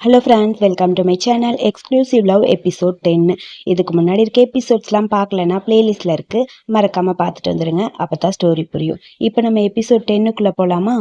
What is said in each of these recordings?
Hello friends welcome to my channel exclusive love episode ten இதுக்கு முன்னாடி இருக்க எபிசோட்ஸ்லாம் பார்க்கலனா பிளேலிஸ்ட்டில் இருக்குது மறக்காமல் பார்த்துட்டு வந்துடுங்க அப்போ தான் ஸ்டோரி புரியும். இப்போ நம்ம எபிசோட் டென்னுக்குள்ளே போகலாமா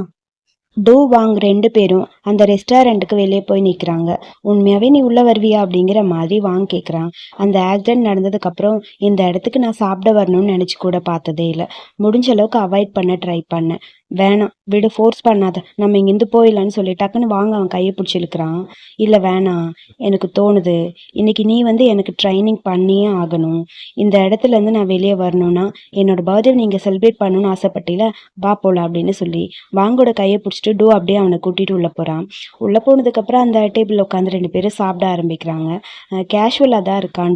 டோ வாங் ரெண்டு பேரும் அந்த ரெஸ்டாரண்ட்டுக்கு வெளியே போய் நிற்கிறாங்க உண்மையாகவே நீ உள்ளே வருவியா அப்படிங்கிற மாதிரி வாங் கேட்குறான் அந்த ஆக்சிடென்ட் நடந்ததுக்கப்புறம் இந்த இடத்துக்கு நான் சாப்பிட வரணும்னு நினச்சி கூட பார்த்ததே இல்லை. முடிஞ்ச அளவுக்கு அவாய்ட் பண்ண ட்ரை பண்ணேன். வேணாம். விடு ஃபோர்ஸ் பண்ணாத. நம்ம இங்கேருந்து போயிடலான்னு சொல்லி டக்குன்னு வாங்க அவன் கையை பிடிச்சி இழுக்கிறான். இல்லை வேணாம். எனக்கு தோணுது. இன்னைக்கு நீ வந்து எனக்கு ட்ரைனிங் பண்ணியே ஆகணும். இந்த இடத்துல இருந்து நான் வெளியே வரணும்னா என்னோட பர்த்டே நீங்கள் செலிப்ரேட் பண்ணணும்னு ஆசைப்பட்டீல வா போகலாம் அப்படின்னு சொல்லி வாங்கோட கையை பிடிச்சிட்டு டூ அப்படியே அவனை கூட்டிகிட்டு உள்ளே போகிறான் உள்ளே போனதுக்கப்புறம் அந்த டேபிளில் உட்காந்து ரெண்டு பேரும் சாப்பிட ஆரம்பிக்கிறாங்க. கேஷுவலாக தான் இருக்கான்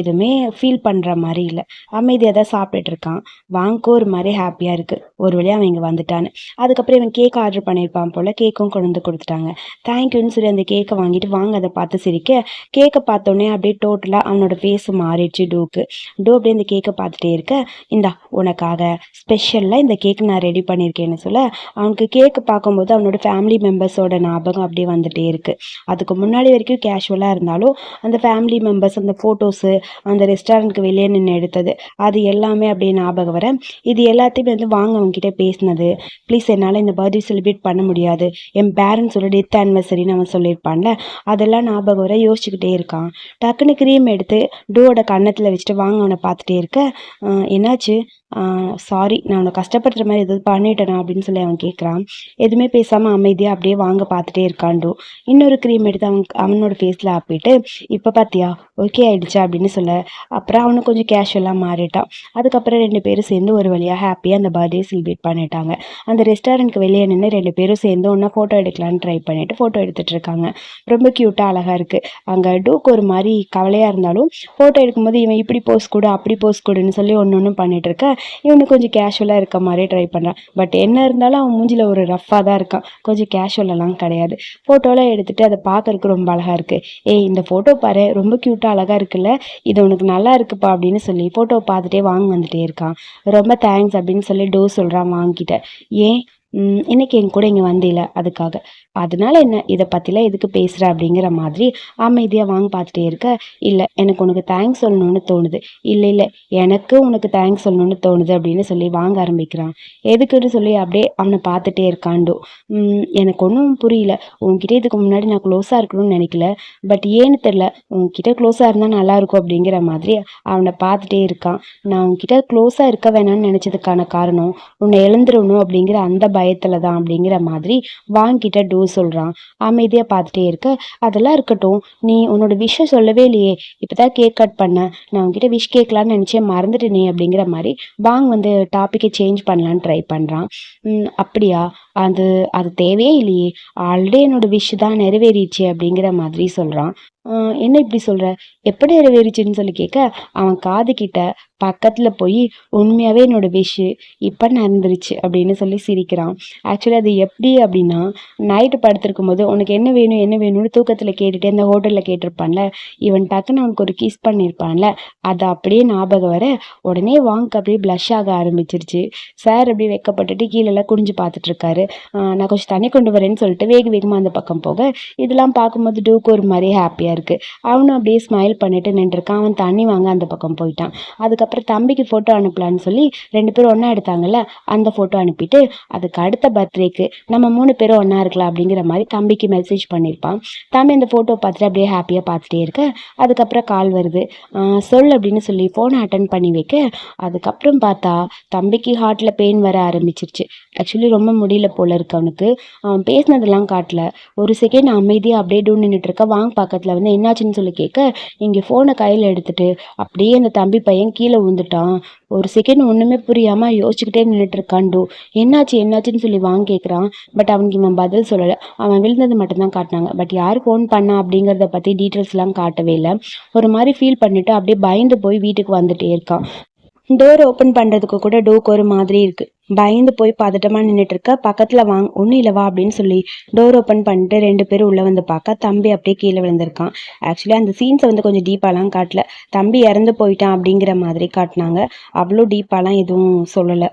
எதுவுமே ஃபீல் பண்ணுற மாதிரி இல்லை. அமைதியாக தான் சாப்பிட்டுட்டு இருக்கான். வாங்கோ ஒரு மாதிரி ஹாப்பியாக இருக்குது ஒரு வழியாக அவன் இங்கே வந்துட்டான்னு அதுக்கப்புறம் இவன் கேக் ஆர்டர் பண்ணியிருப்பான் போல் கேக்கும் கொண்டு வந்து கொடுத்துட்டாங்க. தேங்க்யூன்னு சொல்லி அந்த கேக்கை வாங்கிட்டு வாங்க அதை பார்த்து சிரிக்க. கேக்கை பார்த்தோன்னே அப்படியே டோட்டலாக அவனோட ஃபேஸ் மாறிடுச்சு டூக்கு. டூ அப்படியே இந்த கேக்கை பார்த்துட்டே இருக்க இந்தா உனக்காக ஸ்பெஷலாக இந்த கேக் நான் ரெடி பண்ணியிருக்கேன்னு சொல்ல. அவனுக்கு கேக்கு பார்க்கும்போது அவனோட ஃபேமிலி மெம்பர்ஸோட ஞாபகம் அப்படியே வந்துட்டே இருக்கு. அதுக்கு முன்னாடி வரைக்கும் கேஷுவலாக இருந்தாலும் அந்த ஃபேமிலி மெம்பர்ஸ் அந்த ஃபோட்டோஸு அந்த ரெஸ்டாரண்ட்க்கு வெளியே நின்று எடுத்தது அது எல்லாமே அப்படியே ஞாபகம் வர இது எல்லாத்தையுமே வந்து வாங்க அவங்ககிட்ட பேசினது ப்ளீஸ் என்னால் இந்த பர்த்டே செலிப்ரேட் பண்ண முடியாது. என் பேரண்ட்ஸோட டெத் ஆனிவர்சரின்னு அவன் சொல்லியிருப்பான்ல அதெல்லாம் ஞாபகம் வர யோசிச்சுக்கிட்டே இருக்கான். டக்குன்னு க்ரீம் எடுத்து டூவோட கன்னத்தில் வச்சுட்டு வாங்க அவனை பார்த்துட்டே இருக்க. என்னாச்சு? சாரி நான் அவனை கஷ்டப்படுத்துற மாதிரி எதாவது பண்ணிட்டேனா அப்படின்னு சொல்லி அவன் கேட்குறான் எதுவுமே பேசாமல் அமைதியாக அப்படியே வாங்க பார்த்துட்டே இருக்கான் டூ. இன்னொரு க்ரீம் எடுத்து அவன் அவனோட ஃபேஸில் ஆப்பிட்டு இப்போ பார்த்தியா? ஓகே ஆயிடுச்சா? அப்படின்னு சொல்ல. அப்புறம் அவனும் கொஞ்சம் கேஷுவலாக மாறிட்டான். அதுக்கப்புறம் ரெண்டு பேரும் சேர்ந்து ஒரு வழியாக ஹாப்பியாக அந்த பர்த்டே செலிப்ரேட் பண்ணிட்டாங்க. அந்த ரெஸ்டாரண்ட்க்கு வெளியே நின்று ரெண்டு பேரும் சேர்ந்து ஒன்றா ஃபோட்டோ எடுக்கலான்னு ட்ரை பண்ணிட்டு ஃபோட்டோ எடுத்துட்டு இருக்காங்க. ரொம்ப க்யூட்டாக அழகாக இருக்குது அங்கே டூக்கு ஒரு மாதிரி கவலையாக இருந்தாலும் ஃபோட்டோ எடுக்கும்போது இவன் இப்படி போஸ் கொடு அப்படி போஸ் கொடுன்னு சொல்லி ஒன்று ஒன்று பண்ணிட்டு இருக்க. இவனுக்கு கொஞ்சம் கேஷுவலாக இருக்க மாதிரி ட்ரை பண்ணுறான் பட் என்ன இருந்தாலும் அவன் மூஞ்சில் ஒரு ரஃப்பாக தான் இருக்கான். கொஞ்சம் கேஷுவலெல்லாம் கிடையாது. ஃபோட்டோலாம் எடுத்துட்டு அதை பார்க்கறக்கு ரொம்ப அழகாக இருக்குது ஏய் இந்த ஃபோட்டோ பாரு ரொம்ப க்யூட்டாக அழகாக இருக்குல்ல. இது உனக்கு நல்லா இருக்குப்பா அப்படின்னு சொல்லி ஃபோட்டோ பார்த்துட்டே வாங்க வந்துட்டே இருக்கான். ரொம்ப தேங்க்ஸ் அப்படின்னு சொல்லி டோ சொல்கிறான் வாங்கிட்ட. ஏன்? இன்னைக்கு என் கூட இங்கே வந்தில அதுக்காக. அதனால என்ன இதை பற்றிலாம் எதுக்கு பேசுகிற அப்படிங்கிற மாதிரி அமைதியாக வாங்க பார்த்துட்டே இருக்க இல்லை எனக்கு உனக்கு தேங்க்ஸ் சொல்லணும்னு தோணுது. இல்லை இல்லை எனக்கு உனக்கு தேங்க்ஸ் சொல்லணும்னு தோணுது அப்படின்னு சொல்லி வாங்க ஆரம்பிக்கிறான். எதுக்குன்னு சொல்லி அப்படியே அவனை பார்த்துட்டே இருக்காண்டோ எனக்கு ஒன்றும் புரியல. உன்கிட்ட இதுக்கு முன்னாடி நான் க்ளோஸாக இருக்கணும்னு நினைக்கல. பட் ஏன்னு தெரில உன்கிட்ட க்ளோஸாக இருந்தால் நல்லாயிருக்கும் அப்படிங்கிற மாதிரி அவனை பார்த்துட்டே இருக்கான். நான் உன்கிட்ட க்ளோஸாக இருக்க வேணாம்னு நினச்சதுக்கான காரணம் உன்னை இழந்துடணும் அப்படிங்கிற அந்த பயத்தில் தான் அப்படிங்கிற மாதிரி வாங்கிட்ட டூ சொல்கிறான் அமைதியாக பார்த்துட்டே இருக்க. அதெல்லாம் இருக்கட்டும். நீ உன்னோட விஷை சொல்லவே இல்லையே. இப்போ தான் கேக் கட் பண்ண. நான் உன்கிட்ட விஷ் கேட்கலான்னு நினச்சேன். மறந்துட்டேனே அப்படிங்கிற மாதிரி வாங் வந்து டாப்பிக்கை சேஞ்ச் பண்ணலான்னு ட்ரை பண்ணுறான் அப்படியா? அது அது தேவையே இல்லையே. ஆல்ரெடி என்னோட விஷ் தான் நிறைவேறிடுச்சு அப்படிங்கிற மாதிரி சொல்கிறான் என்ன இப்படி சொல்கிற எப்படி நிறைவேறிச்சுன்னு சொல்லி கேட்க அவன் காது கிட்ட பக்கத்தில் போய் உண்மையாகவே என்னோட விஷ் இப்போ நடந்துருச்சு அப்படின்னு சொல்லி சிரிக்கிறான். ஆக்சுவலி அது எப்படி அப்படின்னா நைட்டு படுத்திருக்கும் போது உனக்கு என்ன வேணும் என்ன வேணும்னு தூக்கத்தில் கேட்டுட்டு அந்த ஹோட்டலில் கேட்டிருப்பான்ல இவன் டக்குன்னு அவனுக்கு ஒரு கிஸ் பண்ணியிருப்பான்ல அது அப்படியே ஞாபகம் வர உடனே வாங்க அப்படியே ப்ளஷ் ஆக ஆரம்பிச்சிருச்சு. சார் அப்படியே வெக்கப்பட்டுட்டு கீழெல்லாம் குனிஞ்சு பார்த்துட்டு இருக்காரு. நான் கொஞ்சம் தண்ணி கொண்டு வரேன்னு சொல்லிட்டு வேக வேகமாக அந்த பக்கம் போக. இதெல்லாம் பார்க்கும்போது டூக்கு ஒரு மாதிரி ஹாப்பியாக இருக்குது அவனும் அப்படியே ஸ்மைல் பண்ணிட்டு நின்றுருக்கான். அவன் தண்ணி வாங்க அந்த பக்கம் போயிட்டான். அதுக்கப்புறம் தம்பிக்கு ஃபோட்டோ அனுப்பலான்னு சொல்லி ரெண்டு பேரும் ஒன்றா எடுத்தாங்கல்ல அந்த ஃபோட்டோ அனுப்பிட்டு அதுக்கு அடுத்த பர்த்டேக்கு நம்ம மூணு பேரும் ஒன்றா இருக்கலாம் அப்படிங்கிற மாதிரி தம்பிக்கு மெசேஜ் பண்ணியிருப்பான் தம்பி அந்த ஃபோட்டோ பார்த்துட்டு அப்படியே ஹாப்பியாக பார்த்துட்டே இருக்க. அதுக்கப்புறம் கால் வருது. சொல் அப்படின்னு சொல்லி ஃபோனை அட்டன் பண்ணி வைக்க. அதுக்கப்புறம் பார்த்தா தம்பிக்கு ஹார்ட்டில் பெயின் வர ஆரம்பிச்சிருச்சு. ஆக்சுவலி ரொம்ப முடியல போல இருக்கு அவனுக்கு. அவன் பேசினதெல்லாம் காட்டல. ஒரு செகண்ட் அமைதியாக அப்படியே டூ நின்றுட்டு இருக்க வாங்க பக்கத்தில் வந்து என்னாச்சுன்னு சொல்லி கேட்க இங்கே ஃபோனை கையில் எடுத்துட்டு அப்படியே அந்த தம்பி பையன் கீழே விழுந்துட்டான். ஒரு செகண்ட் ஒன்றுமே புரியாமல் யோசிச்சுக்கிட்டே நின்றுட்டு இருக்கான்டோ என்னாச்சு என்னாச்சுன்னு சொல்லி வாங்க கேட்குறான் பட் அவனுக்கு இவன் பதில் சொல்லலை. அவன் விழுந்தது மட்டும்தான் காட்டினாங்க. பட் யார் ஃபோன் பண்ணா அப்படிங்கிறத பற்றி டீட்டெயில்ஸ்லாம் காட்டவே இல்லை. ஒரு மாதிரி ஃபீல் பண்ணிட்டு அப்படியே பயந்து போய் வீட்டுக்கு வந்துட்டே இருக்கான். டோர் ஓப்பன் பண்ணுறதுக்கு கூட டோக்கு ஒரு மாதிரி இருக்குது பயந்து போய் பதட்டமாக நின்றுட்டு இருக்க பக்கத்தில் வாங்க ஒன்றும் இல்லைவா அப்படின்னு சொல்லி டோர் ஓப்பன் பண்ணிட்டு ரெண்டு பேரும் உள்ளே வந்து பார்க்க தம்பி அப்படியே கீழே விழுந்திருக்கான். ஆக்சுவலி அந்த சீன்ஸை வந்து கொஞ்சம் டீப்பாலாம் காட்டல. தம்பி இறந்து போயிட்டான் அப்படிங்கிற மாதிரி காட்டினாங்க. அவ்வளோ டீப்பாலாம் எதுவும் சொல்லலை.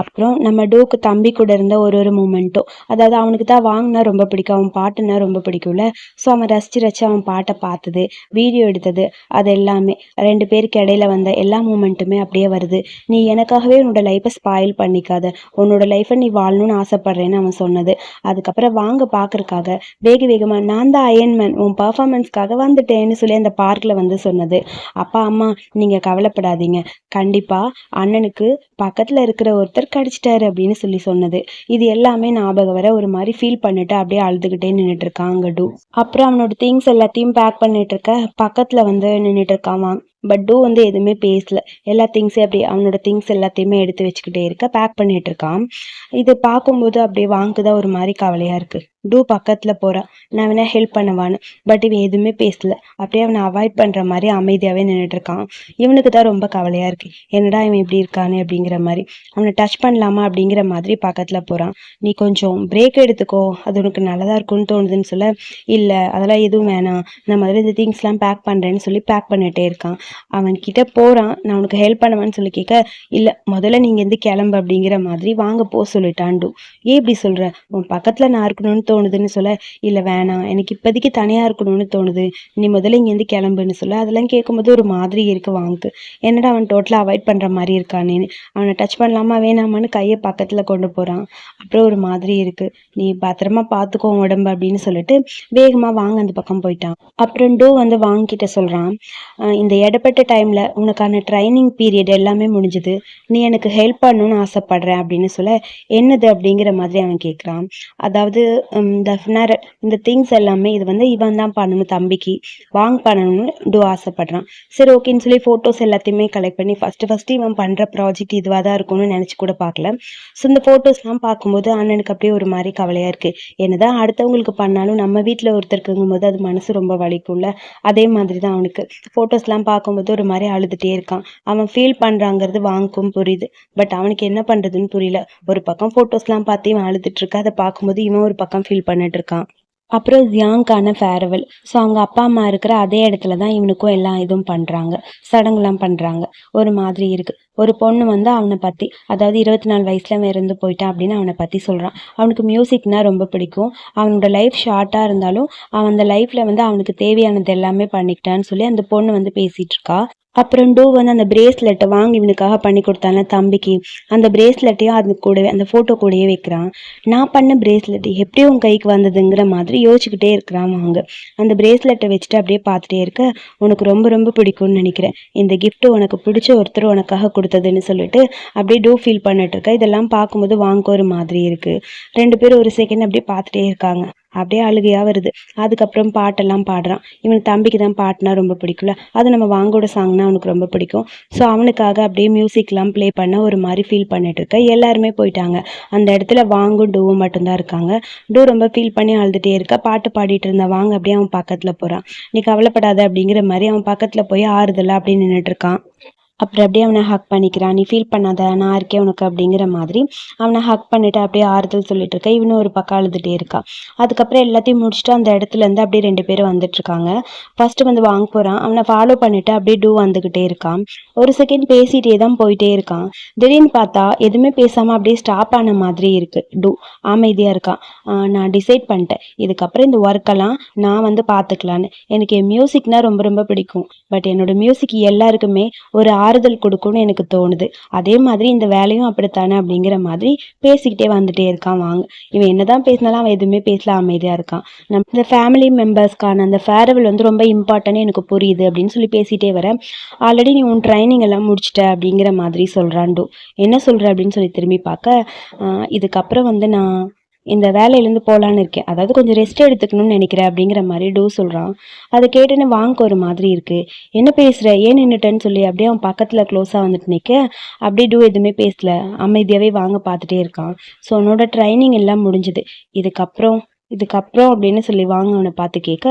அப்புறம் நம்ம டூக்கு தம்பி கூட இருந்த ஒரு ஒரு மூமெண்ட்டும் அதாவது அவனுக்கு தான் வாங்கினா ரொம்ப பிடிக்கும் அவன் பாட்டுனா ரொம்ப பிடிக்கும்ல. ஸோ அவன் ரசித்து ரசித்து அவன் பாட்டை பார்த்தது வீடியோ எடுத்தது அது எல்லாமே. ரெண்டு பேருக்கு இடையில வந்த எல்லா மூமெண்ட்டுமே அப்படியே வருது. நீ எனக்காகவே உன்னோட லைஃப்பை ஸ்பாயில் பண்ணிக்காத. உன்னோட லைஃப்பை நீ வாழணும்னு ஆசைப்பட்றேன்னு அவன் சொன்னது. அதுக்கப்புறம் வாங்க பார்க்கறக்காக வேக வேகமாக நான் தான் அயன்மேன் உன் பர்ஃபார்மன்ஸ்க்காக வந்துட்டேன்னு சொல்லி அந்த பார்க்கில் வந்து சொன்னது. அப்பா அம்மா நீங்கள் கவலைப்படாதீங்க. கண்டிப்பாக அண்ணனுக்கு பக்கத்தில் இருக்கிற ஒருத்தர் கடிச்சிட்டாரு அப்படின்னு சொல்லி சொன்னது. இது எல்லாமே ஞாபகம் வர ஒரு மாதிரி ஃபீல் பண்ணிட்டு அப்படியே அழுதுகிட்டே நின்றுட்டு இருக்கான் அங்கே டூ அப்புறம் அவனோட திங்ஸ் எல்லாத்தையும் பேக் பண்ணிட்டு இருக்க பக்கத்தில் வந்து நின்றுட்டு இருக்கான் பட் டூ வந்து எதுவுமே பேசல. எல்லா திங்ஸையும் அப்படியே அவனோட திங்ஸ் எல்லாத்தையுமே எடுத்து வச்சுக்கிட்டே இருக்க பேக் பண்ணிட்டு இருக்கான் இது பார்க்கும்போது அப்படியே வாங்குதான் ஒரு மாதிரி கவலையாக இருக்கு. டூ பக்கத்தில் போகிறான் நான் வேணா ஹெல்ப் பண்ணுவான்னு. பட் இவன் எதுவுமே பேசல. அப்படியே அவனை அவாய்ட் பண்ணுற மாதிரி அமைதியாகவே நின்றுட்டுருக்கான் இவனுக்கு தான் ரொம்ப கவலையாக இருக்கு. என்னடா இவன் இப்படி இருக்கானே அப்படிங்கிற மாதிரி. அவனை டச் பண்ணலாமா அப்படிங்கிற மாதிரி பக்கத்தில் போகிறான் நீ கொஞ்சம் பிரேக் எடுத்துக்கோ. அது உனக்கு நல்லதாக இருக்கும்னு தோணுதுன்னு சொல்ல இல்லை அதெல்லாம் எதுவும் வேணாம். நான் முதல்ல இந்த திங்ஸ்லாம் பேக் பண்ணுறேன்னு சொல்லி பேக் பண்ணிட்டே இருக்கான். அவன் கிட்ட போகிறான் நான் உனக்கு ஹெல்ப் பண்ணுவேன்னு சொல்லி கேட்க இல்லை முதல்ல நீங்கள் எந்த கிளம்பு அப்படிங்கிற மாதிரி வாங்க போ சொல்லிட்டாண்டு ஏன் இப்படி சொல்கிற உன் பக்கத்தில் நான் இருக்கணும்னு தோணுதுன்னு சொல்ல இல்லை வேணாம். எனக்கு இப்போதைக்கு தனியாக இருக்கணும்னு தோணுது. நீ முதல்ல இங்கேருந்து கிளம்புன்னு சொல்ல. அதெல்லாம் கேட்கும்போது ஒரு மாதிரி இருக்கு வாங்கு. என்னடா அவன் டோட்டலாக அவாய்ட் பண்ணுற மாதிரி இருக்கானேன்னு. அவனை டச் பண்ணலாமா வேணாமான்னு கையை பக்கத்தில் கொண்டு போகிறான் அப்புறம் ஒரு மாதிரி இருக்கு. நீ பத்திரமா பார்த்துக்கோ உடம்பு அப்படின்னு சொல்லிட்டு வேகமாக வாங்க அந்த பக்கம் போயிட்டான். அப்புறம் டூ வந்து வாங்கிட்ட சொல்கிறான் இந்த இடப்பட்ட டைமில் உனக்கான ட்ரைனிங் பீரியட் எல்லாமே முடிஞ்சுது. நீ எனக்கு ஹெல்ப் பண்ணணும்னு ஆசைப்படுறேன் அப்படின்னு சொல்ல என்னது? அப்படிங்கிற மாதிரி அவன் கேட்குறான் அதாவது இந்த இந்த திங்ஸ் எல்லாமே இது வந்து இவன் தான் பண்ணணும் தம்பிக்கு. வாங் பண்ணணும்னு டு ஆசைப்படுறான். சரி ஓகேன்னு சொல்லி ஃபோட்டோஸ் எல்லாத்தையுமே கலெக்ட் பண்ணி ஃபஸ்ட்டு ஃபஸ்ட்டு இவன் பண்ணுற ப்ராஜெக்ட் இதுவாக தான் இருக்கும்னு நினச்சி கூட பார்க்கல. ஸோ இந்த ஃபோட்டோஸ்லாம் பார்க்கும்போது அண்ணனுக்கு அப்படியே ஒரு மாதிரி கவலையாக இருக்குது என்னதான் அடுத்தவங்களுக்கு பண்ணாலும் நம்ம வீட்டில் ஒருத்தருக்குங்கும் போது அது மனசு ரொம்ப வலிக்கும்ல? அதே மாதிரி தான் அவனுக்கு. ஃபோட்டோஸ்லாம் பார்க்கும்போது ஒரு மாதிரி அழுதுகிட்டே இருக்கான். அவன் ஃபீல் பண்ணுறாங்கிறது வாங்கும் புரியுது. பட் அவனுக்கு என்ன பண்ணுறதுன்னு புரியல. ஒரு பக்கம் ஃபோட்டோஸ்லாம் பார்த்து இவன் அழுதுட்டு இருக்கா அதை பார்க்கும்போது இவன் ஒரு பக்கம் ஃபீல் பண்ணிட்டு இருக்கான் அப்புறம் ஜியாங்கான ஃபேர்வெல் ஸோ அவங்க அப்பா அம்மா இருக்கிற அதே இடத்துல தான் இவனுக்கும் எல்லா இதுவும் பண்ணுறாங்க சடங்குலாம் பண்ணுறாங்க ஒரு மாதிரி இருக்குது ஒரு பொண்ணு வந்து அவனை பற்றி அதாவது இருபத்தி நாலு வயசில் அவன் இருந்து போயிட்டான் அப்படின்னு அவனை பற்றி சொல்கிறான் அவனுக்கு மியூசிக்னால் ரொம்ப பிடிக்கும். அவனோட லைஃப் ஷார்ட்டாக இருந்தாலும் அவன் அந்த லைஃப்பில் வந்து அவனுக்கு தேவையானது எல்லாமே பண்ணிக்கிட்டான்னு சொல்லி அந்த பொண்ணு வந்து பேசிகிட்டு இருக்கா அப்புறம் டூ வந்து அந்த பிரேஸ்லெட்டை வாங்கி இவனுக்காக பண்ணி கொடுத்தான தம்பிக்கு. அந்த பிரேஸ்லெட்டையும் அது கூடவே அந்த ஃபோட்டோ கூடயே வைக்கிறான். நான் பண்ண பிரேஸ்லெட் எப்படி உன் கைக்கு வந்ததுங்கிற மாதிரி யோசிச்சுக்கிட்டே இருக்கிறான் அவங்க. அந்த பிரேஸ்லெட்டை வச்சுட்டு அப்படியே பார்த்துட்டே இருக்க உனக்கு ரொம்ப ரொம்ப பிடிக்கும்னு நினைக்கிறேன். இந்த கிஃப்ட் உனக்கு பிடிச்ச ஒருத்தர் உனக்காக கொடுத்ததுன்னு சொல்லிட்டு அப்படியே டூ ஃபீல் பண்ணிட்டு இருக்க. இதெல்லாம் பார்க்கும்போது வாங்க ஒரு மாதிரி இருக்கு. ரெண்டு பேரும் ஒரு செகண்ட் அப்படியே பார்த்துட்டே இருக்காங்க. அப்படியே அழுகையா வருது. அதுக்கப்புறம் பாட்டெல்லாம் பாடுறான். இவன் தம்பிக்கு தான் பாட்டுனா ரொம்ப பிடிக்கும்ல. அது நம்ம வாங்கோட சாங்னா அவனுக்கு ரொம்ப பிடிக்கும். ஸோ அவனுக்காக அப்படியே மியூசிக்லாம் ப்ளே பண்ண ஒரு மாதிரி ஃபீல் பண்ணிட்டு இருக்க. எல்லாருமே போயிட்டாங்க. அந்த இடத்துல வாங்கும் டூவும் மட்டும்தான் இருக்காங்க. டூ ரொம்ப ஃபீல் பண்ணி அழுதுகிட்டே இருக்க. பாட்டு பாடிட்டு இருந்த வாங்க அப்படியே அவன் பக்கத்தில் போகிறான் நீ கவலைப்படாத அப்படிங்கிற மாதிரி அவன் பக்கத்தில் போய் ஆறுதலாக அப்படின்னு நின்றுட்டு இருக்கான். அப்புறம் அப்படியே அவனை ஹக் பண்ணிக்கிறான். நீ ஃபீல் பண்ணாத நான் இருக்கேன் உனக்கு அப்படிங்கிற மாதிரி அவனை ஹக் பண்ணிட்டு அப்படியே ஆறுதல் சொல்லிட்டு இருக்க. இவனும் ஒரு பக்கம் அழுதுகிட்டே இருக்கா. அதுக்கப்புறம் எல்லாத்தையும் முடிச்சுட்டு அந்த இடத்துல இருந்து அப்படியே ரெண்டு பேரும் வந்துட்டுருக்காங்க ஃபஸ்ட்டு ஃபர்ஸ்ட் வந்து வாங்க போகிறான் அவனை ஃபாலோ பண்ணிட்டு அப்படியே டூ வந்துக்கிட்டே இருக்கான். ஒரு செகண்ட் பேசிகிட்டே தான் போயிட்டே இருக்கான். திடீர்னு பார்த்தா எதுவுமே பேசாம அப்படியே ஸ்டாப் ஆன மாதிரி இருக்கு. டூ அமைதியாக இருக்கான் நான் டிசைட் பண்ணிட்டேன். இதுக்கப்புறம் இந்த ஒர்க்கெல்லாம் நான் வந்து பார்த்துக்கலான்னு எனக்கு என் மியூசிக்னா ரொம்ப ரொம்ப பிடிக்கும். பட் என்னோட மியூசிக் எல்லாருக்குமே ஒரு ஆறுதல் கொடுக்கும்னு எனக்கு தோணுது. அதே மாதிரி இந்த வேலையும் அப்படித்தானே அப்படிங்கிற மாதிரி பேசிக்கிட்டே வந்துட்டே இருக்கான் வாங்க. இவன் என்னதான் பேசினாலும் அவன் எதுவுமே பேசல அமைதியா இருக்கான். நம்ம இந்த ஃபேமிலி மெம்பர்ஸ்க்கான அந்த ஃபேர்வெல் வந்து ரொம்ப இம்பார்ட்டன்ட் எனக்கு புரியுது அப்படின்னு சொல்லி பேசிட்டே வரேன். ஆல்ரெடி நீ உன் ட்ரைனிங் எல்லாம் முடிச்சிட்ட அப்படிங்கிற மாதிரி சொல்கிறான்டோ என்ன சொல்ற அப்படின்னு சொல்லி திரும்பி பார்க்க இதுக்கப்புறம் வந்து நான் இந்த வேலையிலேருந்து போகலான்னு இருக்கேன். அதாவது கொஞ்சம் ரெஸ்ட் எடுத்துக்கணும்னு நினைக்கிறேன் அப்படிங்கிற மாதிரி டூ சொல்கிறான் அதை கேட்டுன்னு வாங்க ஒரு மாதிரி இருக்குது என்ன பேசுகிற ஏன் நின்றுட்டேன்னு சொல்லி அப்படியே அவன் பக்கத்தில் க்ளோஸாக வந்துட்டு நிற்க அப்படியே டூ எதுவுமே பேசல. அமைதியாகவே வாங்க பார்த்துட்டே இருக்கான். ஸோ உன்னோட ட்ரைனிங் எல்லாம் முடிஞ்சுது. இதுக்கப்புறம் இதுக்கப்புறம் அப்படின்னு சொல்லி வாங்க அவனை பார்த்து கேட்க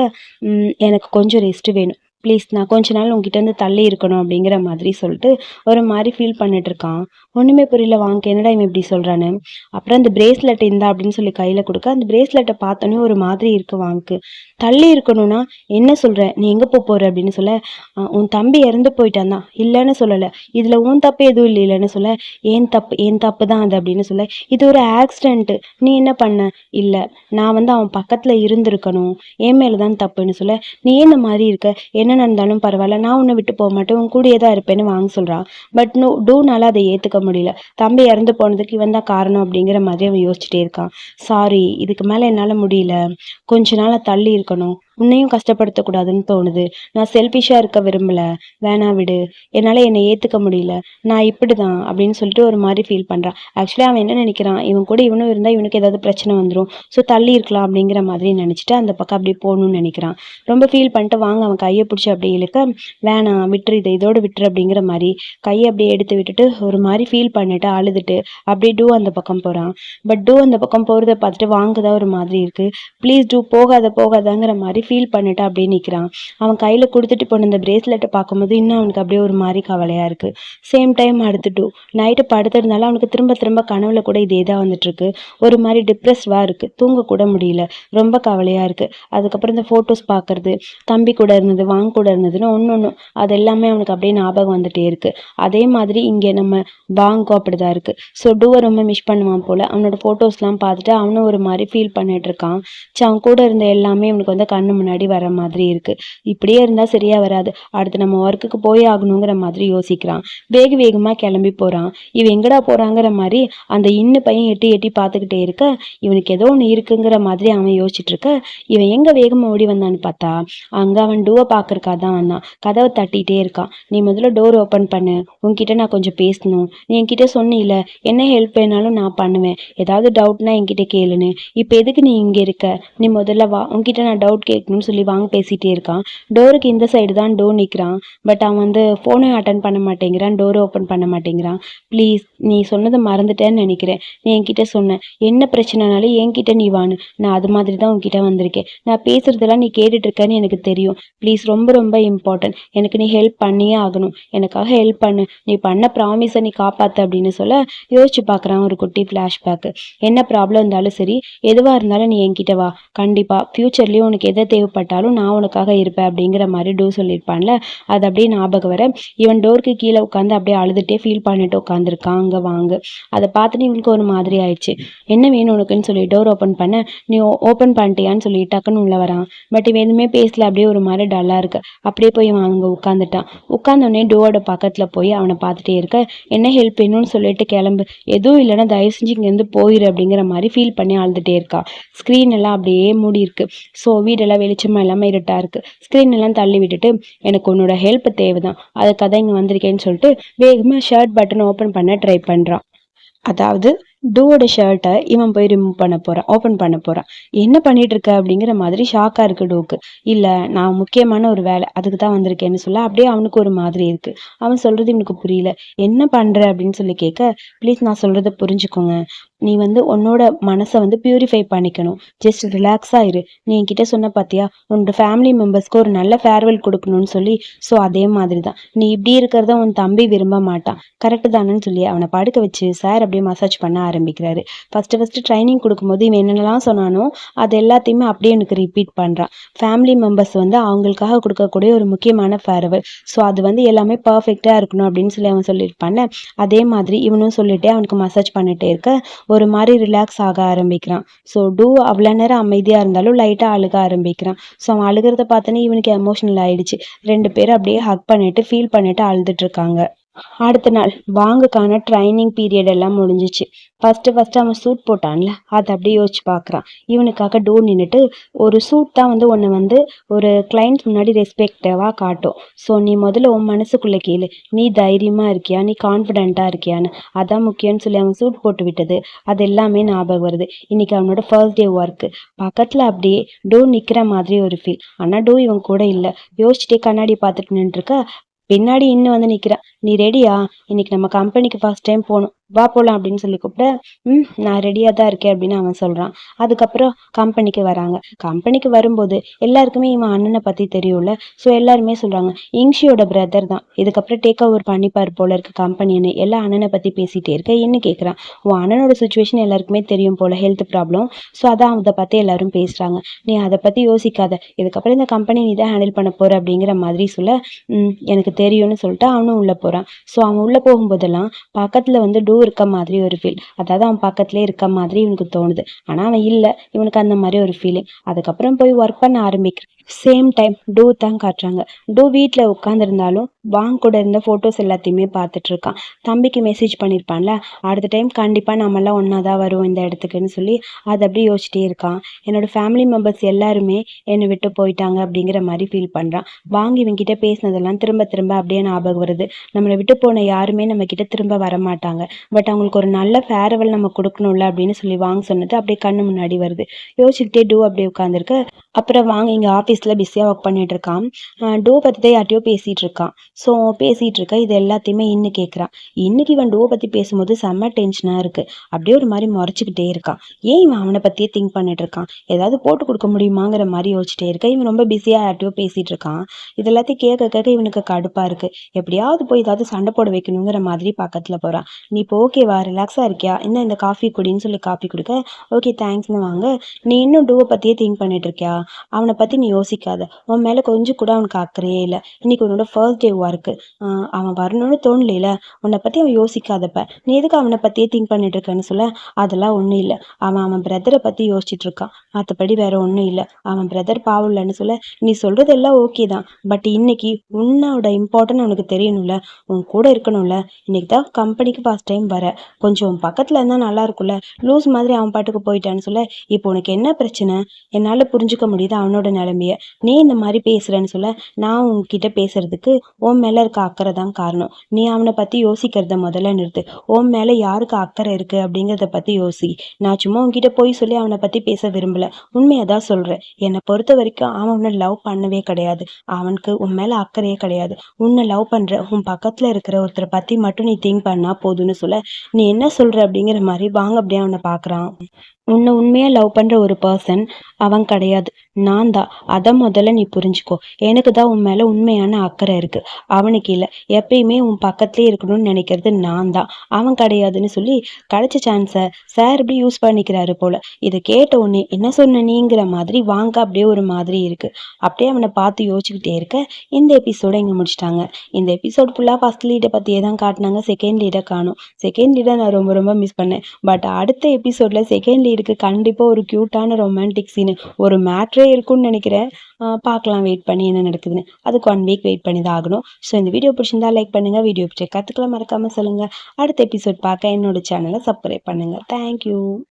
எனக்கு கொஞ்சம் ரெஸ்ட்டு வேணும். ப்ளீஸ் நான் கொஞ்ச நாள் உங்ககிட்ட இருந்து தள்ளி இருக்கணும் அப்படிங்கிற மாதிரி சொல்லிட்டு ஒரு மாதிரி ஃபீல் பண்ணிட்டு இருக்கான். ஒன்றுமே புரியல வாங்க என்னடா இவன் இப்படி சொல்கிறான்னு அப்புறம் அந்த பிரேஸ்லெட் இந்தா அப்படின்னு சொல்லி கையில் கொடுக்க அந்த பிரேஸ்லெட்டை பார்த்தோன்னே ஒரு மாதிரி இருக்கு வாங்க்கு தள்ளி இருக்கணும்னா என்ன சொல்கிற நீ எங்கே போக போகிற அப்படின்னு சொல்ல உன் தம்பி இறந்து போயிட்டான் தான் இல்லைன்னு சொல்லலை. இதில் உன் தப்பு எதுவும் இல்லை இல்லைன்னு சொல்ல? ஏன் தப்பு என் தப்பு தான் அது? அப்படின்னு சொல்ல இது ஒரு ஆக்சிடென்ட்டு நீ என்ன பண்ண? இல்லை நான் வந்து அவன் பக்கத்தில் இருந்திருக்கணும். என் மேலே தான் தப்புன்னு சொல்ல நீ ஏன் இந்த மாதிரி இருக்க? என்ன நடந்தாலும் பரவாயில்ல. நான் உன்னை விட்டு போக மாட்டேன். உன் கூடயே தான் இருப்பேன்னு வாங்க சொல்கிறான் பட் நோ டூனால அதை ஏற்றுக்க முடியல. தம்பி இறந்து போனதுக்கு இவன் தான் காரணம் அப்படிங்கிற மாதிரி அவன் யோசிச்சுட்டே இருக்கான். சாரி இதுக்கு மேலே என்னால் முடியல. கொஞ்ச நாளாக தள்ளி இருக்கணும். உன்னையும் கஷ்டப்படுத்தக்கூடாதுன்னு தோணுது. நான் செல்ஃபிஷாக இருக்க விரும்பல. வேணா விடு. என்னால் என்னை ஏற்றுக்க முடியல. நான் இப்படி தான் அப்படின்னு சொல்லிட்டு ஒரு மாதிரி ஃபீல் பண்ணுறான் ஆக்சுவலி அவன் என்ன நினைக்கிறான்? இவன் கூட இவனும் இருந்தால் இவனுக்கு ஏதாவது பிரச்சனை வந்துடும் ஸோ தள்ளி இருக்கலாம் அப்படிங்கிற மாதிரி நினச்சிட்டு அந்த பக்கம் அப்படியே போகணும்னு நினைக்கிறான். ரொம்ப ஃபீல் பண்ணிட்டு வாங்க அவன் கையை பிடிச்சி அப்படியே இழுக்க வேணாம் விட்டுரு இதை இதோடு விட்டுரு அப்படிங்கிற மாதிரி கையை அப்படியே எடுத்து விட்டுட்டு ஒரு மாதிரி ஃபீல் பண்ணிட்டு அழுதுட்டு அப்படியே டூ அந்த பக்கம் போகிறான் பட் டூ அந்த பக்கம் போகிறத பார்த்துட்டு வாங்குதா ஒரு மாதிரி இருக்கு. ப்ளீஸ் டூ போகாத போகாதங்கிற மாதிரி ஃபீல் பண்ணிட்டு அப்படியே நிற்கிறான் அவன் கையில் கொடுத்துட்டு போன இந்த பிரேஸ்லெட்டை பார்க்கும்போது இன்னும் அவனுக்கு அப்படியே ஒரு மாதிரி கவலையாக இருக்குது சேம் டைம் அடுத்து டூ நைட்டு படுத்திருந்தாலும் அவனுக்கு திரும்ப திரும்ப கனவுல கூட இதே தான் வந்துட்டுருக்கு ஒரு மாதிரி டிப்ரெஸ்டாக இருக்குது தூங்க கூட முடியல. ரொம்ப கவலையாக இருக்குது அதுக்கப்புறம் இந்த ஃபோட்டோஸ் பார்க்குறது தம்பி கூட இருந்தது வாங்க கூட இருந்ததுன்னு ஒன்று ஒன்று அது எல்லாமே அவனுக்கு அப்படியே ஞாபகம் வந்துட்டே இருக்குது அதே மாதிரி இங்கே நம்ம வாங்கோ அப்படி தான் இருக்குது ஸோ டூவை ரொம்ப மிஸ் பண்ணுவான் போல். அவனோட ஃபோட்டோஸ்லாம் பார்த்துட்டு அவனும் ஒரு மாதிரி ஃபீல் பண்ணிட்டு இருக்கான். அவன் கூட இருந்த எல்லாமே அவனுக்கு வந்து கண்ணு முன்னாடி வர மாதிரி இருக்குது இப்படியே இருந்தால் சரியா வராது. அடுத்து நம்ம ஒர்க்குக்கு போய் ஆகணுங்கிற மாதிரி யோசிக்கிறான். வேக வேகமாக கிளம்பி போகிறான் இவன் எங்கடா போகிறாங்கிற மாதிரி அந்த இன்னு பையன் எட்டி எட்டி பார்த்துக்கிட்டே இருக்க இவனுக்கு ஏதோ ஒன்று இருக்குங்கிற மாதிரி அவன் யோசிச்சுட்டு இருக்க இவன் எங்கே வேகமாக ஓடி வந்தான்னு பார்த்தா அங்கே அவன் டூவை பார்க்கறக்கா தான் வந்தான். கதவை தட்டிகிட்டே இருக்கான். நீ முதல்ல டோர் ஓப்பன் பண்ணு. உன்கிட்ட நான் கொஞ்சம் பேசணும். நீ என்கிட்ட சொன்னீல என்ன ஹெல்ப் வேணாலும் நான் பண்ணுவேன். ஏதாவது டவுட்னா என்கிட்ட கேளுன்னு. இப்போ எதுக்கு நீ இங்கே இருக்க? நீ முதல்ல வா. உன்கிட்ட நான் டவுட் கே கேட்கணும்னு சொல்லி வாங்க பேசிகிட்டே இருக்கான். டோருக்கு இந்த சைடு தான் டோர் நிற்கிறான் பட் அவன் வந்து ஃபோனையும் அட்டன் பண்ண மாட்டேங்கிறான். டோரை ஓப்பன் பண்ண மாட்டேங்கிறான். ப்ளீஸ் நீ சொன்னதை மறந்துட்டேன்னு நினைக்கிறேன். நீ என்கிட்ட சொன்ன என்ன பிரச்சனைனாலும் என்கிட்ட நீ வான்னு. நான் அது மாதிரி தான் உன்கிட்ட வந்திருக்கேன். நான் பேசுறதெல்லாம் நீ கேட்டுட்ருக்கேன்னு எனக்கு தெரியும். ப்ளீஸ் ரொம்ப ரொம்ப இம்பார்ட்டன்ட் எனக்கு நீ ஹெல்ப் பண்ணியே ஆகணும். எனக்காக ஹெல்ப் பண்ணு. நீ பண்ண ப்ராமிஸை நீ காப்பாத்து அப்படின்னு சொல்ல யோசிச்சு பார்க்குறான் ஒரு குட்டி ஃப்ளாஷ்பேக்கு என்ன ப்ராப்ளம் இருந்தாலும் சரி எதுவாக இருந்தாலும் நீ என்கிட்ட வா. கண்டிப்பாக ஃப்யூச்சர்லேயும் உனக்கு எதை தேவைப்பட்டாலும் நான் உனக்காக இருப்பேன் அப்படிங்கிற மாதிரி டூ சொல்லியிருப்பான்ல? அது அப்படியே ஞாபகம் வர. இவன் டோருக்கு கீழே உட்காந்து அப்படியே அழுதுகிட்டே ஃபீல் பண்ணிட்டு உட்காந்துருக்கான். அங்கே வாங்க அதை பார்த்துட்டு இவனுக்கு ஒரு மாதிரி ஆயிடுச்சு. என்ன வேணும் உனக்குன்னு சொல்லி டோர் ஓப்பன் பண்ண? நீ ஓப்பன் பண்ணிட்டியான்னு சொல்லி டக்குன்னு உள்ள வரான். பட் இவன் எதுவுமே பேசல. அப்படியே ஒரு மாதிரி டல்லாக இருக்கு. அப்படியே போய் இவன் அங்கே உட்காந்துட்டான். உட்காந்தோடனே டோரோட பக்கத்தில் போய் அவனை பார்த்துட்டே இருக்க. என்ன ஹெல்ப் வேணும்னு சொல்லிட்டு கிளம்பு. எதுவும் இல்லைன்னா தயவு செஞ்சு இங்கேருந்து போயிரு அப்படிங்கிற மாதிரி ஃபீல் பண்ணி அழுதுகிட்டே இருக்கா. ஸ்க்ரீன் எல்லாம் அப்படியே மூடி இருக்கு ஸோ வீடெல்லாம் வெளிச்சமாக எல்லாமே இருட்டாக இருக்கு. ஸ்க்ரீன் எல்லாம் தள்ளி விட்டுட்டு எனக்கு உன்னோட ஹெல்ப் தேவை தான் அதுக்காக தான் இங்கே வந்திருக்கேன்னு சொல்லிட்டு வேகமாக ஷர்ட் பட்டன் ஓப்பன் பண்ண ட்ரை பண்ணுறான் அதாவது டூவோட ஷர்ட்டை இவன் போய் ரிமூவ் பண்ண போகிறான் ஓப்பன் பண்ண போகிறான் என்ன பண்ணிட்டு இருக்க? அப்படிங்கிற மாதிரி ஷாக்காக இருக்கு டூக்கு இல்லை நான் முக்கியமான ஒரு வேலை அதுக்கு தான் வந்திருக்கேன்னு சொல்ல அப்படியே அவனுக்கு ஒரு மாதிரி இருக்கு. அவன் சொல்கிறது இவனுக்கு புரியல. என்ன பண்ணுற அப்படின்னு சொல்லி கேட்க ப்ளீஸ் நான் சொல்கிறத புரிஞ்சுக்கோங்க. நீ வந்து உன்னோட மனசை வந்து பியூரிஃபை பண்ணிக்கணும். ஜஸ்ட் ரிலாக்ஸாக இரு. நீ என்கிட்ட சொன்ன பார்த்தியா உன்னோட ஃபேமிலி மெம்பர்ஸ்க்கு ஒரு நல்ல ஃபேர்வெல் கொடுக்கணும்னு சொல்லி ஸோ அதே மாதிரி தான் நீ இப்படி இருக்கிறத உன் தம்பி விரும்ப மாட்டான். கரெக்டு தானேன்னு சொல்லி அவனை படுக்க வச்சு சார் அப்படியே மசாஜ் பண்ண ஆரம்பிக்கிறாரு. ஃபஸ்ட்டு ஃபஸ்ட்டு ட்ரைனிங் கொடுக்கும்போது இவன் என்னென்னலாம் சொன்னானோ அது எல்லாத்தையுமே அப்படியே எனக்கு ரிப்பீட் பண்ணுறான் ஃபேமிலி மெம்பர்ஸ் வந்து அவங்களுக்காக கொடுக்கக்கூடிய ஒரு முக்கியமான ஃபேர்வெல் ஸோ அது வந்து எல்லாமே பர்ஃபெக்டாக இருக்கணும் அப்படின்னு சொல்லி அவன் சொல்லியிருப்பான்ல. அதே மாதிரி இவனும் சொல்லிட்டே அவனுக்கு மசாஜ் பண்ணிட்டே இருக்க ஒரு மாதிரி ரிலாக்ஸ் ஆக ஆரம்பிக்கிறான். ஸோ டூ அவ்வளோ நேரம் அமைதியாக இருந்தாலும் லைட்டாக அழுக ஆரம்பிக்கிறான். ஸோ அவன் அழுகிறத பார்த்தோன்னே இவனுக்கு எமோஷனல் ஆயிடுச்சு. ரெண்டு பேரும் அப்படியே ஹக் பண்ணிட்டு ஃபீல் பண்ணிட்டு அழுதுட்டு இருக்காங்க. அடுத்த நாள் வாங்குக்கான ட்ரைனிங் பீரியட் எல்லாம் முடிஞ்சிச்சு. ஃபஸ்ட்டு ஃபஸ்ட்டு அவன் சூட் போட்டான்ல அதை அப்படியே யோசிச்சு பார்க்குறான். இவனுக்காக டோர் நின்றுட்டு ஒரு சூட் தான் வந்து உன்னை வந்து ஒரு கிளைண்ட் முன்னாடி ரெஸ்பெக்டிவாக காட்டும். ஸோ நீ முதல்ல உன் மனசுக்குள்ளே கேளு. நீ தைரியமாக இருக்கியா? நீ கான்ஃபிடென்ட்டாக இருக்கியான்னு. அதான் முக்கியம்னு சொல்லி அவன் சூட் போட்டு விட்டது. அது எல்லாமே ஞாபகம் வருது. இன்னைக்கு அவனோட ஃபர்ஸ்ட் டே ஒர்க்கு பக்கத்தில் அப்படியே டோர் நிற்கிற மாதிரி ஒரு ஃபீல் ஆனால் டோ இவன் கூட இல்லை. யோசிச்சுட்டே கண்ணாடி பார்த்துட்டு நின்றுருக்க பின்னாடி இன்னும் வந்து நிற்கிறான் நீ ரெடியா இன்னைக்கு நம்ம கம்பெனிக்கு ஃபர்ஸ்ட் டைம் போகணும். வா போகலாம் அப்படின்னு சொல்லி கூப்பிட ம் நான் ரெடியாக தான் இருக்கேன் அப்படின்னு அவன் சொல்கிறான் அதுக்கப்புறம் கம்பெனிக்கு வராங்க. கம்பெனிக்கு வரும்போது எல்லாருக்குமே இவன் அண்ணனை பற்றி தெரியும்ல. ஸோ எல்லாருமே சொல்கிறாங்க இங்ஷியோட பிரதர் தான். இதுக்கப்புறம் டேக் ஓவர் பண்ணிப்பார் போல இருக்க கம்பெனின்னு எல்லா அண்ணனை பற்றி பேசிகிட்டே இருக்க என்ன கேட்குறான் உன் அண்ணனோட சுச்சுவேஷன் எல்லாருக்குமே தெரியும் போல ஹெல்த் ப்ராப்ளம் ஸோ அதான் அதை பற்றி எல்லாரும் பேசுகிறாங்க நீ அதை பற்றி யோசிக்காத. இதுக்கப்புறம் இந்த கம்பெனி நீ தான் ஹேண்டில் பண்ண போகிற அப்படிங்கிற மாதிரி சொல்ல எனக்கு தெரியும்னு சொல்லிட்டு அவனும் உள்ளே போகிறான் ஸோ அவன் உள்ளே போகும்போதெல்லாம் பக்கத்தில் வந்து டூ இருக்க மாதிரி ஒரு ஃபீல் அதாவது அவன் பக்கத்துலேயே இருக்க மாதிரி இவனுக்கு தோணுது. ஆனால் அவன் இல்லை. இவனுக்கு அந்த மாதிரி ஒரு ஃபீலிங் அதுக்கப்புறம் போய் ஒர்க் பண்ண ஆரம்பிக்கிறான். சேம் டைம் டூ தான் காட்டுறாங்க. டூ வீட்டில் உட்காந்துருந்தாலும் வாங் கூட இருந்த ஃபோட்டோஸ் எல்லாத்தையுமே பார்த்துட்டு இருக்கான் தம்பிக்கு மெசேஜ் பண்ணியிருப்பான்ல அடுத்த டைம் கண்டிப்பாக நம்மளாம் ஒன்றா தான் வருவோம் இந்த இடத்துக்குன்னு சொல்லி அதை அப்படியே யோசிச்சிட்டே இருக்கான். என்னோட ஃபேமிலி மெம்பர்ஸ் எல்லாருமே என்னை விட்டு போயிட்டாங்க அப்படிங்கிற மாதிரி ஃபீல் பண்ணுறான் வாங்கி இவங்கிட்ட பேசினதெல்லாம் திரும்ப திரும்ப அப்படியே ஞாபகம் வருது. நம்மளை விட்டு போன யாருமே நம்ம கிட்ட திரும்ப வரமாட்டாங்க. பட் அவங்களுக்கு ஒரு நல்ல ஃபேரவல் நம்ம கொடுக்கணும்ல அப்படின்னு சொல்லி வாங்க சொன்னது அப்படியே கண்ணு முன்னாடி வருது. யோசிச்சுக்கிட்டே டூ அப்படியே உட்காந்துருக்கு அப்புறம் வாங்க இங்கே ஆஃபீஸில் பிஸியாக ஒர்க் பண்ணிட்டு இருக்கான். பற்றி தான் யார்ட்டையோ பேசிகிட்டு இருக்கான். ஸோ பேசிகிட்டு இருக்க இது எல்லாத்தையுமே இன்னும் கேட்குறான் இன்னைக்கு இவன் டோ பற்றி பேசும்போது செம்ம டென்ஷனாக இருக்குது அப்படியே ஒரு மாதிரி முறைச்சிக்கிட்டே இருக்கான். ஏன் இவன் அவனை பற்றியே திங்க் பண்ணிட்டு இருக்கான்? ஏதாவது போட்டு கொடுக்க முடியுமாங்கிற மாதிரி யோசிச்சிட்டே இருக்க. இவன் ரொம்ப பிஸியாக யார்ட்டையோ பேசிகிட்டு இருக்கான். இது எல்லாத்தையும் கேட்க கேட்க இவனுக்கு கடுப்பாக இருக்குது எப்படியாவது போய் ஏதாவது சண்டை போட வைக்கணுங்கிற மாதிரி பக்கத்தில் போகிறான் நீ இப்போ ஓகேவா ரிலாக்ஸாக இருக்கியா? என்ன இந்த காஃபி குடின்னு சொல்லி காஃபி கொடுக்க? ஓகே தேங்க்ஸ்னு வாங்க. நீ இன்னும் டோவை பற்றியே திங்க் பண்ணிட்டு இருக்கியா? அவனை பற்றி நீ யோசிக்காத. உன் மேலே கொஞ்சம் கூட அவனுக்கு அக்கறையே இல்லை. இன்னைக்கு உன்னோட ஃபர்ஸ்ட் டே ஒர்க்கு அவன் வரணும்னு தோணலையில உன்னை பற்றி அவன் யோசிக்காதப்ப. நீ எதுக்கு அவனை பற்றியே திங்க் பண்ணிட்டு இருக்கன்னு சொல்ல? அதெல்லாம் ஒன்றும் இல்லை. அவன் அவன் பிரதரை பற்றி யோசிச்சுட்டு இருக்கான். மற்றபடி வேற ஒன்றும் இல்லை. அவன் பிரதர் பாவம் இல்லைன்னு சொல்ல நீ சொல்றது எல்லாம் ஓகே தான். பட் இன்னைக்கு உன்னோட இம்பார்ட்டன்ட் அவனுக்கு தெரியணும்ல. உன் கூட இருக்கணும்ல. இன்னைக்கு தான் கம்பெனிக்கு ஃபர்ஸ்ட் டைம் வர. கொஞ்சம் பக்கத்தில் இருந்தால் நல்லா இருக்கும்ல. லூஸ் மாதிரி அவன் பாட்டுக்கு போயிட்டான்னு சொல்ல இப்போ உனக்கு என்ன பிரச்சனை? என்னால் புரிஞ்சுக்க முடியுது அவனோட நிலைமைய. நீ இந்த மாதிரி பேசுறேன்னு சொல்ல நான் உன்கிட்ட பேசுறதுக்கு உன் மேல இருக்க அக்கறை தான் காரணம். நீ அவனை பத்தி யோசிக்கிறத முதல்ல நிறுத்து. உன் மேல யாருக்கு அக்கறை இருக்கு அப்படிங்கிறத பத்தி யோசி. நான் சும்மா உன்கிட்ட போய் சொல்லி அவனை பத்தி பேச விரும்பல. உண்மையை தான் சொல்றேன். என்னை பொறுத்த வரைக்கும் அவன் உன்னை லவ் பண்ணவே கிடையாது. அவனுக்கு உன் மேல அக்கறையே கிடையாது. உன்னை லவ் பண்ற உன் பக்கத்துல இருக்கிற ஒருத்தரை பத்தி மட்டும் நீ திங்க் பண்ணா போதும்னு சொல்ல நீ என்ன சொல்ற அப்படிங்கிற மாதிரி வாங்க அப்படியே அவனை பாக்குறான் உன்னை உண்மையா லவ் பண்ற ஒரு பர்சன் அவன் கிடையாது. நான் தான். அதை முதல்ல நீ புரிஞ்சுக்கோ. எனக்கு தான் உன் மேல உண்மையான அக்கறை இருக்கு. அவனுக்கு இல்லை. எப்பயுமே உன் பக்கத்திலே இருக்கணும்னு நினைக்கிறது நான் தான். அவன் கிடையாதுன்னு சொல்லி கிடைச்ச சான்ஸை சார் இப்படி யூஸ் பண்ணிக்கிறாரு போல. இதை கேட்ட உடனே என்ன சொன்ன நீங்கிற மாதிரி வாங்க அப்படியே ஒரு மாதிரி இருக்கு. அப்படியே அவனை பார்த்து யோசிச்சுக்கிட்டே இருக்க இந்த எபிசோட இங்க முடிச்சிட்டாங்க. இந்த எபிசோட் ஃபுல்லா ஃபர்ஸ்ட் லீடை பத்தியே தான் காட்டினாங்க. செகண்ட் லீடை காணும். செகண்ட் லீடை நான் ரொம்ப ரொம்ப மிஸ் பண்ணேன். பட் அடுத்த எபிசோட்ல செகண்ட் இருக்குது கண்டிப்பா ஒரு கியூட்டான ரொமான்டிக் சீன் ஒரு மேட்ரே இருக்கும்னு நினைக்கிறேன். பார்க்கலாம். வெயிட் பண்ணி என்ன நடக்குதுன்னு. அதுக்கு ஒன் வீக் வெயிட் பண்ணி தான் ஆகணும். ஸோ இந்த வீடியோ பிடிச்சிருந்தா லைக் பண்ணுங்க. வீடியோ பிடிச்ச கற்றுக்கலாம் மறக்காம சொல்லுங்க. அடுத்த எபிசோட் பார்க்க என்னோட சேனலை சப்ஸ்கிரைப் பண்ணுங்க. தேங்க்யூ